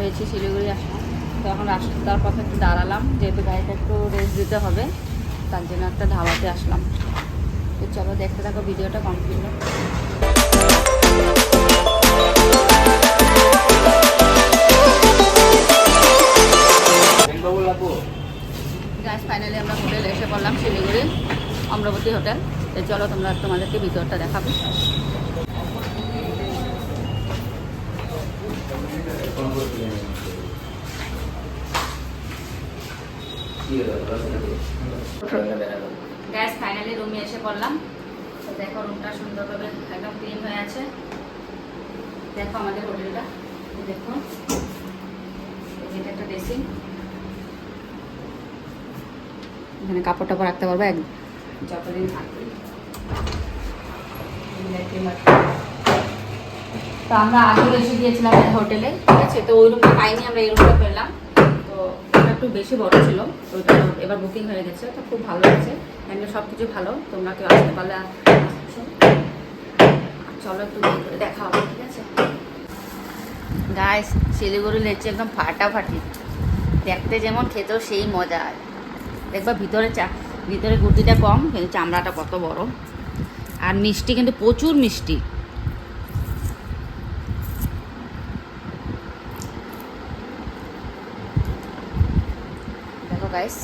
হয়েছে শিলিগুড়ি আসলাম তো এখন রাস্তার পথে একটু দাঁড়ালাম, যেহেতু গাড়িটা একটু রেস্ট দিতে হবে, তার জন্য একটা ধাবাতে আসলাম। তো চলো দেখতে থাকো ভিডিওটা কমপ্লিট ফাইনালি আমরা হোটেলে এসে পড়লাম শিলিগুড়ি অমরাবতী হোটেল তো চলো তোমরা তোমাদেরকে ভিতরটা দেখাবো। গ্যাস ফাইনালি রুমে এসে তো দেখো রুমটা সুন্দরভাবে একদম ক্লিন হয়ে আছে। দেখো আমাদের হোটেলটা দেখো। এটা একটা ড্রেসিং এখানে কাপড় টাপড় রাখতে পারব এক যতদিন থাকবে। তো আমরা আগে এসে গিয়েছিলাম হোটেলে, ঠিক আছে? তো ওই রুমটা পাইনি, আমরা এই রুমটা পেলাম। তো ওটা একটু বেশি বড় ছিল, তো এবার বুকিং হয়ে গেছে, তো খুব ভালো আছে এমনি সব কিছু ভালো, তোমরা কেউ আসতে পারলে চলো একটু দেখা হবে, ঠিক আছে? গাইস শিলিগুড়ি লেচে একদম ফাটাফাটি। দেখতে যেমন খেতেও সেই মজা। দেখবা ভিতরে চা, ভিতরে গুটিটা কম, কিন্তু চামড়াটা কত বড়। আর মিষ্টি কিন্তু প্রচুর মিষ্টি। গাইস